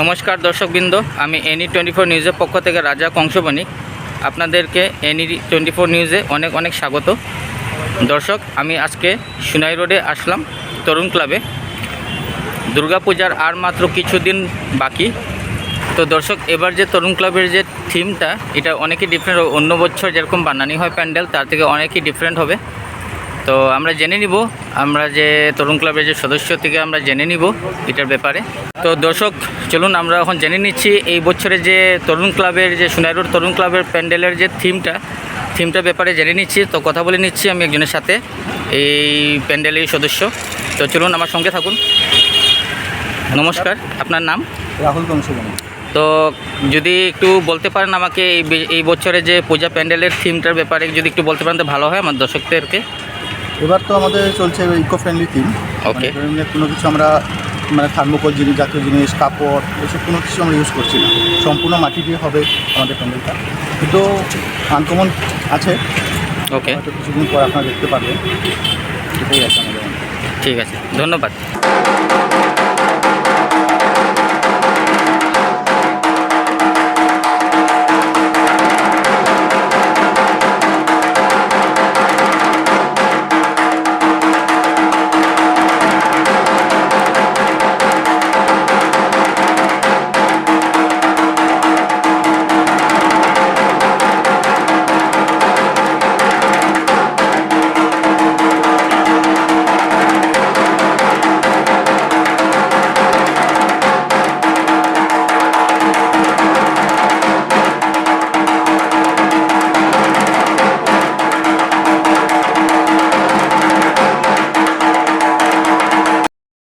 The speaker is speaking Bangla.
নমস্কার দর্শকবৃন্দ, আমি এনি টোয়েন্টি ফোর নিউজের পক্ষ থেকে রাজা কংসবণিক আপনাদেরকে এনি টোয়েন্টি ফোর নিউজে অনেক অনেক স্বাগত। দর্শক, আমি আজকে সুনাই রোডে আসলাম, তরুণ ক্লাবে। দুর্গাপূজার আর মাত্র কিছুদিন বাকি। তো দর্শক, এবার যে তরুণ ক্লাবের যে থিমটা এটা অনেকই ডিফারেন্ট অন্য বছর যেরকম বানানি হয় প্যান্ডেল, তার থেকে অনেকই ডিফারেন্ট হবে। তো আমরা জেনে নিব আমরা যে তরুণ ক্লাবের যে সদস্য থেকে আমরা জেনে নিব এটার ব্যাপারে। তো দর্শক চলুন আমরা এখন জেনে নিচ্ছি এই বছরে যে তরুণ ক্লাবের যে সোনাইরোড তরুণ ক্লাবের প্যান্ডেলের যে থিমটা থিমটার ব্যাপারে জেনে নিচ্ছি। তো কথা বলে নিচ্ছি আমি একজনের সাথে এই প্যান্ডেলের সদস্য। তো চলুন আমার সঙ্গে থাকুন। নমস্কার আপনার নাম? রাহুল তো যদি একটু বলতে পারেন আমাকে এই এই বছরে যে পূজা প্যান্ডেলের থিমটার ব্যাপারে যদি একটু বলতে পারেন তো ভালো হয় আমার দর্শকদেরকে। এবার তো আমাদের চলছে ইকো ফ্রেন্ডলি থিম ওকে কোনো কিছু আমরা মানে থার্মোকল জিনিস জাতীয় জিনিস কাপড় এসব কোনো কিছু আমরা ইউজ করছি না। সম্পূর্ণ মাটি দিয়ে হবে আমাদের প্যান্ডেলটা। কিন্তু আনকমন আছে। ওকে হয়তো কিছুদিন পর আপনারা দেখতে পারবেন। এটাই আছে আমাদের। ঠিক আছে ধন্যবাদ।